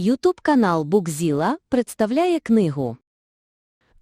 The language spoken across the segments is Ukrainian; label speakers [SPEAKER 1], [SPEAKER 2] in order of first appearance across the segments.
[SPEAKER 1] Ютуб канал Букзіла представляє книгу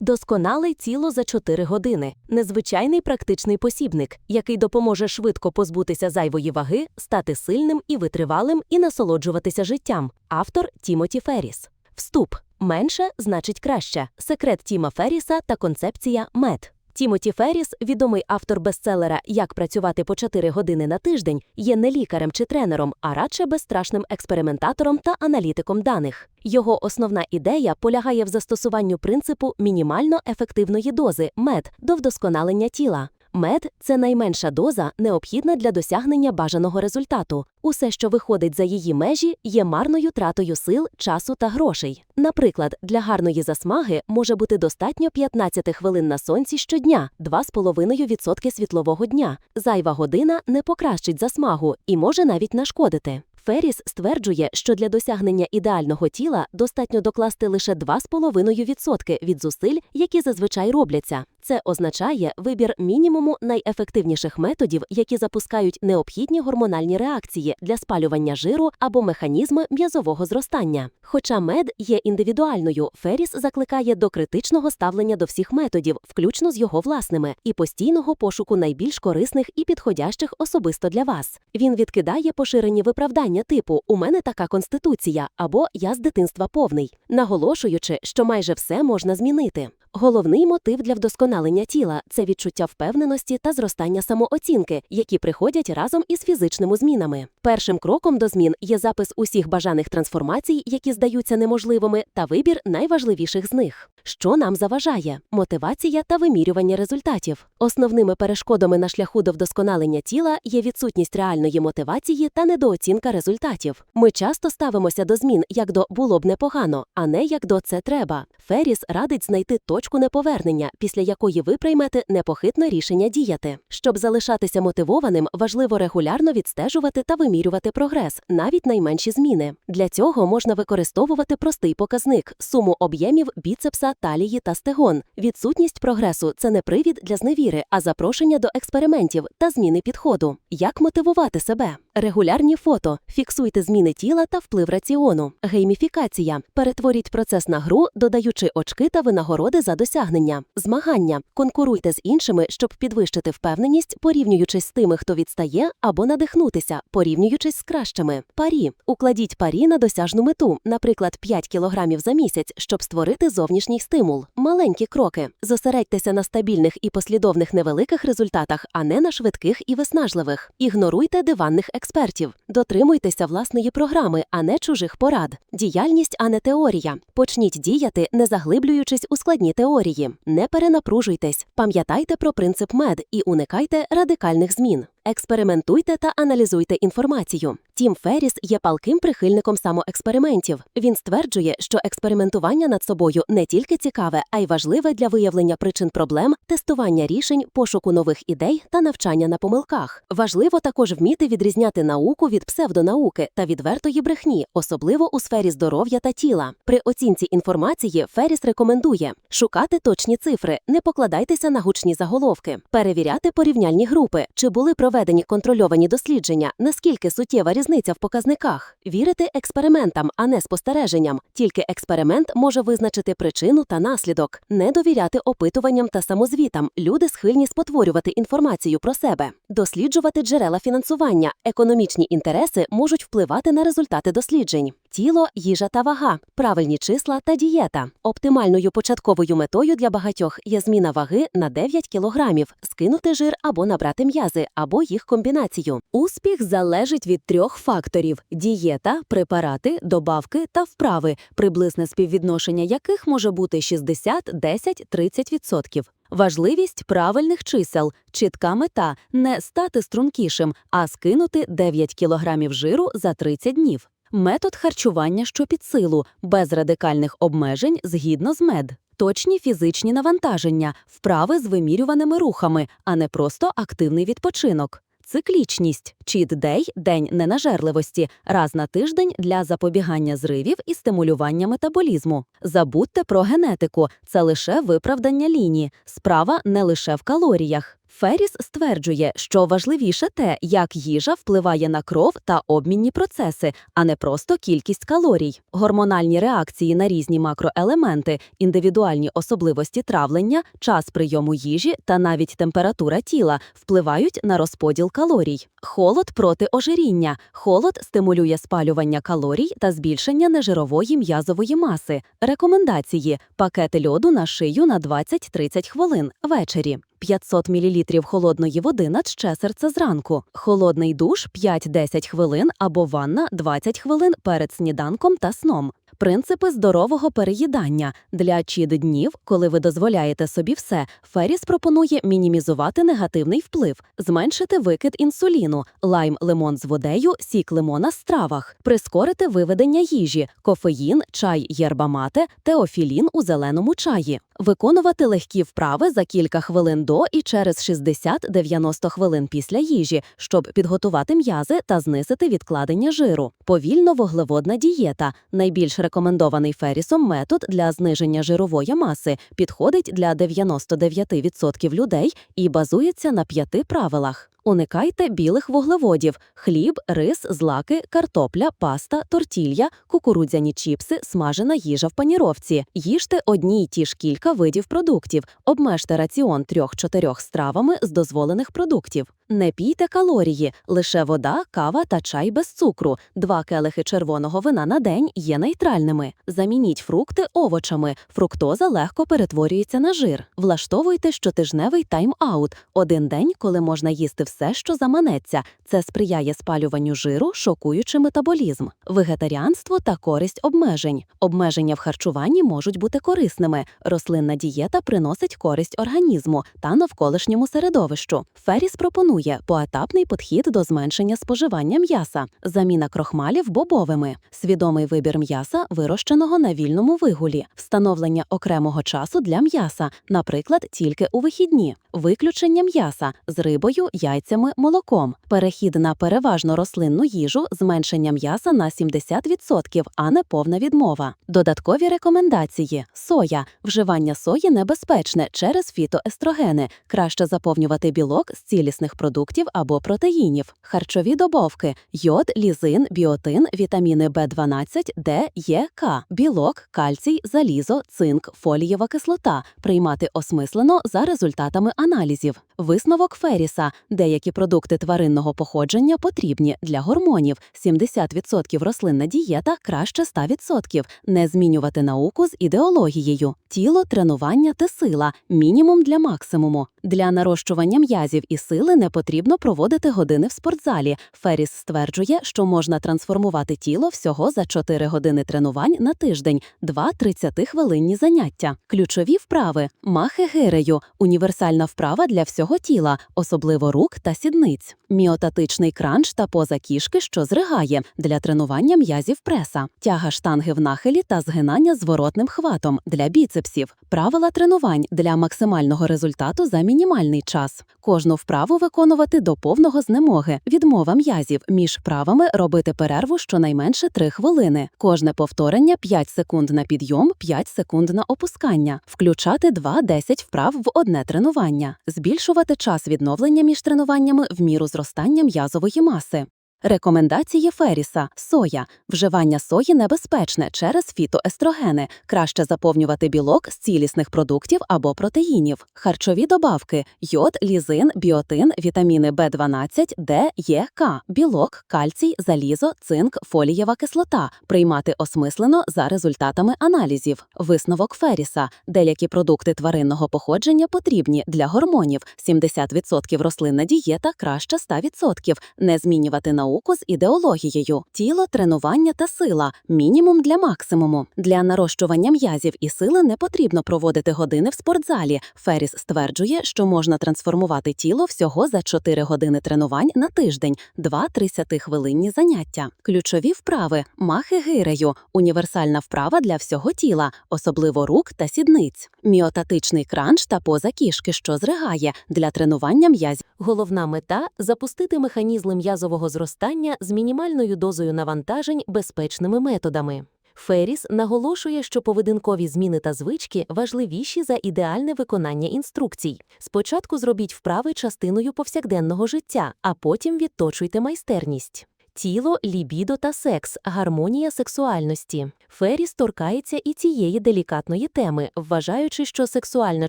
[SPEAKER 2] Досконале тіло за 4 години. Незвичайний практичний посібник, який допоможе швидко позбутися зайвої ваги, стати сильним і витривалим і насолоджуватися життям. Автор Тімоті Ферріс. Вступ. Менше значить краще. Секрет Тіма Ферріса та концепція МЕД. Тімоті Ферріс, відомий автор бестселера Як працювати по 4 години на тиждень, є не лікарем чи тренером, а радше безстрашним експериментатором та аналітиком даних. Його основна ідея полягає в застосуванню принципу мінімально ефективної дози МЕД до вдосконалення тіла. Мед це найменша доза, необхідна для досягнення бажаного результату. Усе, що виходить за її межі, є марною тратою сил, часу та грошей. Наприклад, для гарної засмаги може бути достатньо 15 хвилин на сонці щодня, 2,5% світлового дня. Зайва година не покращить засмагу і може навіть нашкодити. Ферріс стверджує, що для досягнення ідеального тіла достатньо докласти лише 2,5% від зусиль, які зазвичай робляться. Це означає вибір мінімуму найефективніших методів, які запускають необхідні гормональні реакції для спалювання жиру або механізми м'язового зростання. Хоча мед є індивідуальною, Ферріс закликає до критичного ставлення до всіх методів, включно з його власними, і постійного пошуку найбільш корисних і підходящих особисто для вас. Він відкидає поширені виправдання типу У мене така конституція або Я з дитинства повний, наголошуючи, що майже все можна змінити. Головний мотив для вдосконалення тіла це відчуття впевненості та зростання самооцінки, які приходять разом із фізичними змінами. Першим кроком до змін є запис усіх бажаних трансформацій, які здаються неможливими, та вибір найважливіших з них. Що нам заважає? Мотивація та вимірювання результатів. Основними перешкодами на шляху до вдосконалення тіла є відсутність реальної мотивації та недооцінка результатів. Ми часто ставимося до змін як до було б непогано, а не як до це треба. Ферріс радить знайти точку неповернення, після якої ви приймете непохитне рішення діяти. Щоб залишатися мотивованим, важливо регулярно відстежувати та вимірювати прогрес, навіть найменші зміни. Для цього можна використовувати простий показник суму об'ємів біцепса, талії та стегон. Відсутність прогресу це не привід для зневіри, а запрошення до експериментів та зміни підходу. Як мотивувати себе? Регулярні фото, фіксуйте зміни тіла та вплив раціону, гейміфікація. Перетворіть процес на гру, додаючи очки та винагороди за досягнення, змагання. Конкуруйте з іншими, щоб підвищити впевненість, порівнюючись з тими, хто відстає, або надихнутися, порівнюючись з кращими. Парі. Укладіть парі на досяжну мету, наприклад, 5 кілограмів за місяць, щоб створити зовнішній стимул. Маленькі кроки. Зосередьтеся на стабільних і послідовних невеликих результатах, а не на швидких і виснажливих. Ігноруйте диванних експертів. Дотримуйтеся власної програми, а не чужих порад. Діяльність, а не теорія. Почніть діяти, не заглиблюючись у складні теорії. Не перенапружуйтесь. Пам'ятайте про принцип мед і уникайте радикальних змін. Експериментуйте та аналізуйте інформацію. Тім Ферріс є палким прихильником самоекспериментів. Він стверджує, що експериментування над собою не тільки цікаве, а й важливе для виявлення причин проблем, тестування рішень, пошуку нових ідей та навчання на помилках. Важливо також вміти відрізняти науку від псевдонауки та відвертої брехні, особливо у сфері здоров'я та тіла. При оцінці інформації Ферріс рекомендує шукати точні цифри, не покладайтеся на гучні заголовки, перевіряти порівняльні групи, чи були проведені контрольовані дослідження, наскільки суттєва різниця в показниках, вірити експериментам, а не спостереженням. Тільки експеримент може визначити причину та наслідок, не довіряти опитуванням та самозвітам. Люди схильні спотворювати інформацію про себе, досліджувати джерела фінансування. Економічні інтереси можуть впливати на результати досліджень. Тіло, їжа та вага, правильні числа та дієта. Оптимальною початковою метою для багатьох є зміна ваги на 9 кілограмів, скинути жир або набрати м'язи, або їх комбінацію.
[SPEAKER 1] Успіх залежить від трьох факторів: дієта, препарати, добавки та вправи, приблизне співвідношення яких може бути 60, 10, 30%. Важливість правильних чисел, чітка мета не стати стрункішим, а скинути 9 кілограмів жиру за 30 днів. Метод харчування, що під силу, без радикальних обмежень згідно з мед. Точні фізичні навантаження, вправи з вимірюваними рухами, а не просто активний відпочинок. Циклічність чіт-дей – день ненажерливості, раз на тиждень для запобігання зривів і стимулювання метаболізму. Забудьте про генетику, це лише виправдання лінії. Справа не лише в калоріях. Феріс стверджує, що важливіше те, як їжа впливає на кров та обмінні процеси, а не просто кількість калорій. Гормональні реакції на різні макроелементи, індивідуальні особливості травлення, час прийому їжі та навіть температура тіла впливають на розподіл калорій. Холод проти ожиріння. Холод стимулює спалювання калорій та збільшення нежирової м'язової маси. Рекомендації: пакети льоду на шию на 20-30 хвилин ввечері. 500 мл холодної води на ще серце зранку, холодний душ 5-10 хвилин або ванна 20 хвилин перед сніданком та сном. Принципи здорового переїдання для чід днів, коли ви дозволяєте собі все, Феріс пропонує мінімізувати негативний вплив, зменшити викид інсуліну, лайм лимон з водею, сік лимона в стравах, прискорити виведення їжі, кофеїн, чай єрбамате, теофілін у зеленому чаї, виконувати легкі вправи за кілька хвилин до і через 60-90 хвилин після їжі, щоб підготувати м'язи та знизити відкладення жиру. Повільно вуглеводна дієта найбільш рекомендований Ферісом метод для зниження жирової маси, підходить для 99% людей і базується на п'яти правилах. Уникайте білих вуглеводів: хліб, рис, злаки, картопля, паста, тортілья, кукурудзяні чіпси, смажена їжа в паніровці. Їжте одні й ті ж кілька видів продуктів. Обмежте раціон трьох-чотирьох стравами з дозволених продуктів. Не пійте калорії, лише вода, кава та чай без цукру. Два келихи червоного вина на день є нейтральними. Замініть фрукти овочами. Фруктоза легко перетворюється на жир. Влаштовуйте щотижневий тайм-аут. Один день, коли можна їсти все, що заманеться. Це сприяє спалюванню жиру, шокуючи метаболізм. Вегетаріанство та користь обмежень. Обмеження в харчуванні можуть бути корисними. Рослинна дієта приносить користь організму та навколишньому середовищу. Феріс пропонує поетапний підхід до зменшення споживання м'яса, заміна крохмалів бобовими, свідомий вибір м'яса, вирощеного на вільному вигулі, встановлення окремого часу для м'яса, наприклад, тільки у вихідні, виключення м'яса з рибою, яйцями, молоком, перехід на переважно рослинну їжу, зменшення м'яса на 70%, а не повна відмова. Додаткові рекомендації: соя, вживання сої небезпечне через фітоестрогени, краще заповнювати білок з цілісних продуктів або протеїнів, харчові добавки, йод, лізин, біотин, вітаміни В12, Д, Е, К, білок, кальцій, залізо, цинк, фолієва кислота, приймати осмислено за результатами аналізів. Висновок Феріса: деякі продукти тваринного походження потрібні для гормонів. 70% рослинна дієта краще 100%. Не змінювати науку з ідеологією. Тіло, тренування та сила мінімум для максимуму. Для нарощування м'язів і сили не потрібно проводити години в спортзалі. Феріс стверджує, що можна трансформувати тіло всього за 4 години тренувань на тиждень, 2 30-хвилинні заняття. Ключові вправи: махи гирею, універсальна вправа для всього тіла, особливо рук та сідниць, міотатичний кранч та поза кішки, що зригає для тренування м'язів преса, тяга штанги в нахилі та згинання зворотним хватом для біцепсів, правила тренувань для максимального результату за мінімальний час. Кожну вправу виконувати до повного знемоги, відмова м'язів між вправами робити перерву щонайменше 3 хвилини. Кожне повторення 5 секунд на підйом, 5 секунд на опускання, включати 2-10 вправ в одне тренування, збільшувати час відновлення між тренуваннями в міру зростання м'язової маси. Рекомендації Феріса: соя. Вживання сої небезпечне через фітоестрогени. Краще заповнювати білок з цілісних продуктів або протеїнів. Харчові добавки: йод, лізин, біотин, вітаміни В12, Д, Е, К, білок, кальцій, залізо, цинк, фолієва кислота. Приймати осмислено за результатами аналізів. Висновок Феріса: деякі продукти тваринного походження потрібні для гормонів. 70% рослинна дієта краще 100%. Не змінювати науку з ідеологією, тіло, тренування та сила мінімум для максимуму. Для нарощування м'язів і сили не потрібно проводити години в спортзалі. Феріс стверджує, що можна трансформувати тіло всього за 4 години тренувань на тиждень, 2 30-хвилинні заняття. Ключові вправи: махи гирею, універсальна вправа для всього тіла, особливо рук та сідниць, міотатичний кранч та поза кішки, що зригає для тренування м'язів.
[SPEAKER 2] Головна мета запустити механізми м'язового зростання з мінімальною дозою навантажень безпечними методами. Ферріс наголошує, що поведінкові зміни та звички важливіші за ідеальне виконання інструкцій. Спочатку зробіть вправи частиною повсякденного життя, а потім відточуйте майстерність. Тіло, лібідо та секс гармонія сексуальності. Ферріс торкається і цієї делікатної теми, вважаючи, що сексуальна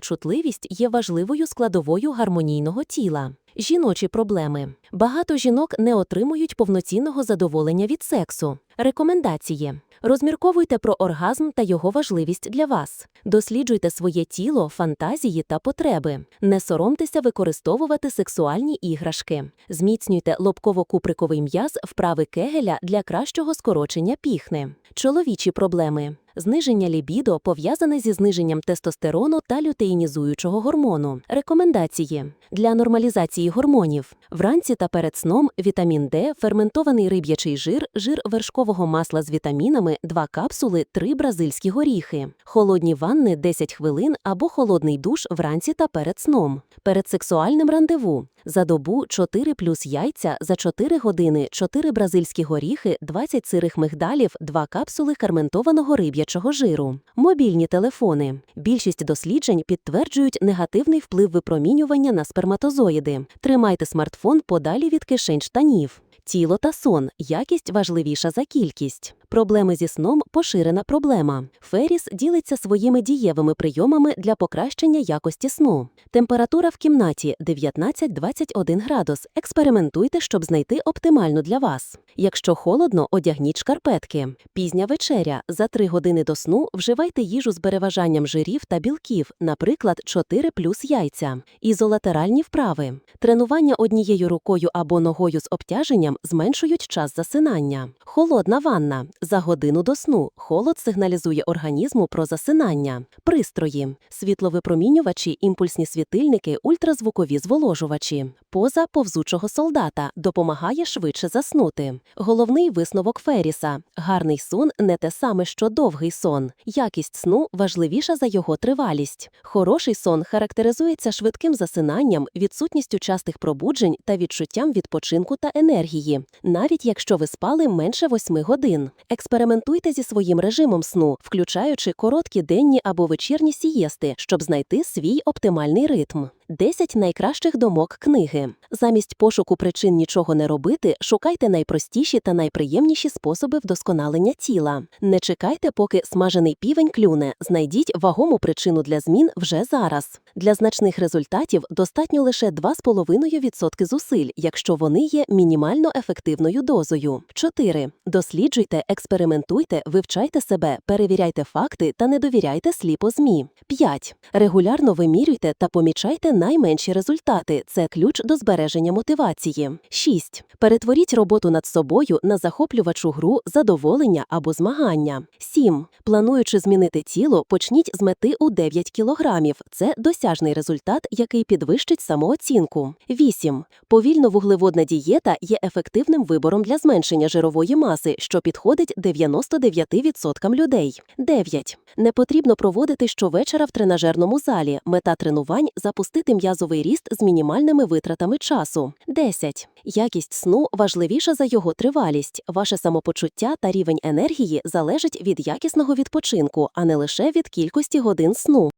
[SPEAKER 2] чутливість є важливою складовою гармонійного тіла. Жіночі проблеми. Багато жінок не отримують повноцінного задоволення від сексу. Рекомендації. Розмірковуйте про оргазм та його важливість для вас. Досліджуйте своє тіло, фантазії та потреби. Не соромтеся використовувати сексуальні іграшки. Зміцнюйте лобково-куприковий м'яз вправи кегеля для кращого скорочення піхни. Чоловічі проблеми. Зниження лібідо пов'язане зі зниженням тестостерону та лютеїнізуючого гормону. Рекомендації для нормалізації гормонів. Вранці та перед сном вітамін Д, ферментований риб'ячий жир, жир вершкового масла з вітамінами, 2 капсули, 3 бразильські горіхи. Холодні ванни 10 хвилин або холодний душ вранці та перед сном. Перед сексуальним рандеву. За добу 4 плюс яйця, за 4 години 4 бразильські горіхи, 20 сирих мигдалів, 2 капсули ферментованого риб'ячого жиру. Мобільні телефони. Більшість досліджень підтверджують негативний вплив випромінювання на сперматозоїди. Тримайте смартфон подалі від кишень штанів. Тіло та сон якість важливіша за кількість. Проблеми зі сном поширена проблема. Феріс ділиться своїми дієвими прийомами для покращення якості сну. Температура в кімнаті 19-21 градус. Експериментуйте, щоб знайти оптимальну для вас. Якщо холодно, одягніть шкарпетки. Пізня вечеря. За 3 години до сну вживайте їжу з переважанням жирів та білків, наприклад, 4 плюс яйця. Ізолатеральні вправи. Тренування однією рукою або ногою з обтяженням зменшують час засинання. Холодна ванна. За годину до сну холод сигналізує організму про засинання. Пристрої. Світловипромінювачі, імпульсні світильники, ультразвукові зволожувачі. Поза повзучого солдата допомагає швидше заснути. Головний висновок Феріса. Гарний сон не те саме, що довгий сон. Якість сну важливіша за його тривалість. Хороший сон характеризується швидким засинанням, відсутністю частих пробуджень та відчуттям відпочинку та енергії, навіть якщо ви спали менше 8 годин. Експериментуйте зі своїм режимом сну, включаючи короткі денні або вечірні сієсти, щоб знайти свій оптимальний ритм. 10 найкращих думок книги. Замість пошуку причин нічого не робити, шукайте найпростіші та найприємніші способи вдосконалення тіла. Не чекайте, поки смажений півень клюне. Знайдіть вагому причину для змін вже зараз. Для значних результатів достатньо лише 2,5% зусиль, якщо вони є мінімально ефективною дозою. 4. Досліджуйте, експериментуйте, вивчайте себе, перевіряйте факти та не довіряйте сліпо ЗМІ. 5. Регулярно вимірюйте та помічайте найменші результати. Це ключ до збереження мотивації. 6. Перетворіть роботу над собою на захоплювачу гру, задоволення або змагання. 7. Плануючи змінити тіло, почніть з мети у 9 кілограмів. Це досяжний результат, який підвищить самооцінку. 8. Повільно-вуглеводна дієта є ефективним вибором для зменшення жирової маси, що підходить 99% людей. 9. Не потрібно проводити щовечора в тренажерному залі. Мета тренувань запустити м'язовий ріст з мінімальними витратами часу. 10. Якість сну важливіша за його тривалість. Ваше самопочуття та рівень енергії залежить від якісного відпочинку, а не лише від кількості годин сну.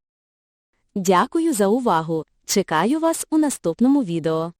[SPEAKER 3] Дякую за увагу. Чекаю вас у наступному відео.